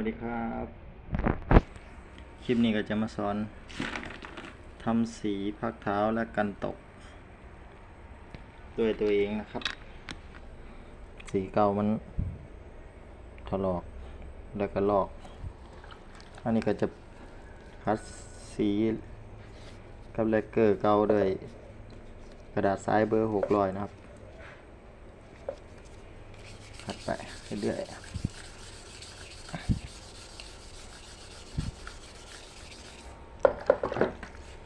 วัสดีครับ คลิปนี้ก็จะมาสอนทำสีพักเท้าและกันตก ด้วยตัวเองนะครับ สีเก่ามันถลอกแล้วก็ลอก อันนี้ก็จะคัดสีกับเลกเกอร์เก่าด้วยกระดาษทรายเบอร์หกร้อยนะครับ คัดไปเรื่อยๆ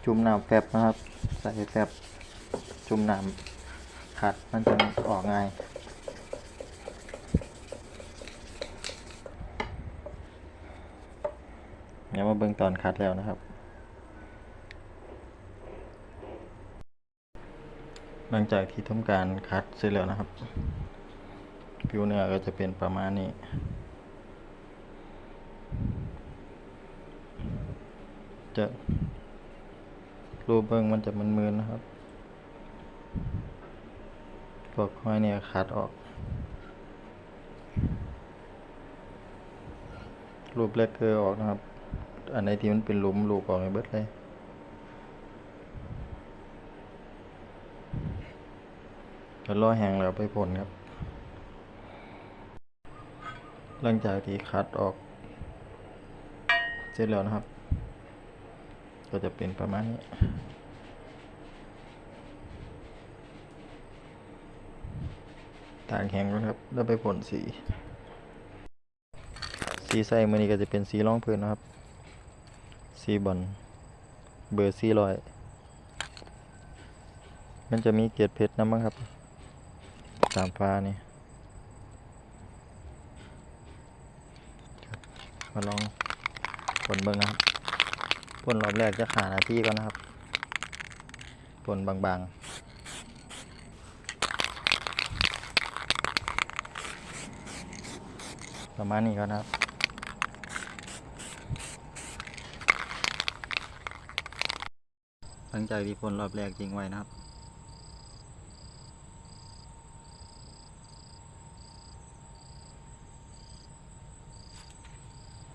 จุ่มน้ำแฟบนะครับ ใส่แฟบจุ่มน้ำขัดมันจะออกง่ายเดี๋ยวมาเบิ่งตอนคัดแล้วนะครับ หลังจากที่ทำการคัดเสร็จแล้วนะครับ ผิวเนื้อก็จะเป็นประมาณนี้จะ รูปเบิ้งมันจะมันมืนๆนะครับพวกห้อยเนี่ยขาดออก รูปแรกเกอร์ออกนะครับ อันไหนที่มันเป็นหลุมรูปออกในเบิดเลยแล้วรอแหงแล้วไปผลครับ หลังจากที่คัดออก เสร็จแล้วนะครับ ก็จะเป็นประมาณนี้ตากแห้งก่อนครับ แล้วไปพ่นสี สีใส่มือนี้ก็จะเป็นสีร่องพื้นนะครับ สีบอลเบอร์สี่ร้อยมันจะมีเกล็ดเพชรนะมั้งครับตามฟ้านี่มาลองผลเบิ่งนะครับ ผลรอบแรกจะขาหน้าที่ก่อนนะครับผลบางๆประมาณนี้ก่อนะครับ หลังจากที่ผลรอบแรกจริงไว้นะครับ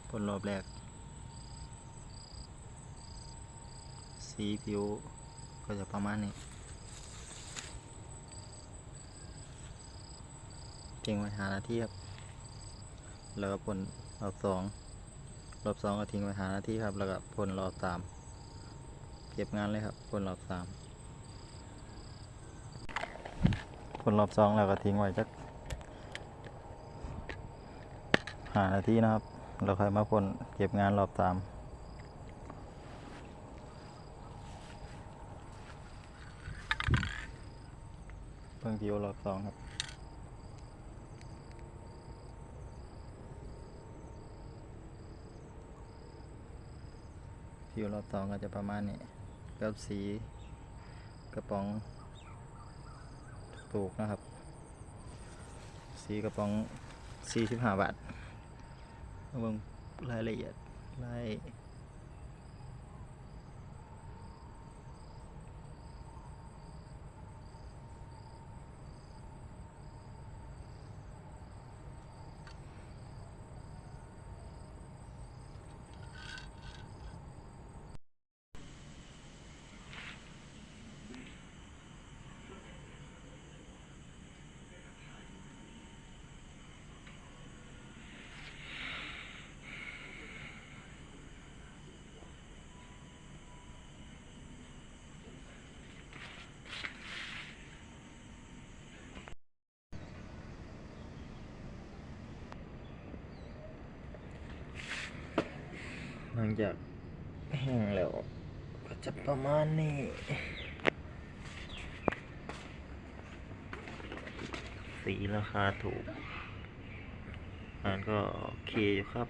ผลรอบแรก สีผิวก็จะประมาณนี้เก่งไว้หานาทีครับ แล้วก็พ่นรอบสองรอบสองก็ทิ้งไว้หานาทีครับ แล้วก็พ่นรอบสามเก็บงานเลยครับพ่นรอบสามพ่นรอบสองแล้วก็ทิ้งไว้จักหานาทีนะครับ เราค่อยมาพ่นเก็บงานรอบสาม เพิ่งผิวรอบสองครับผิวรอบสองก็จะประมาณนี้กับสีกระป๋องปลูกนะครับ สีกระป๋อง 45 บาทมาเบิ่งรายละเอียดราย งจากแห้งแล้วก็จะประมาณนี้สีราคาถูกอันก็โอเคอยู่ครับ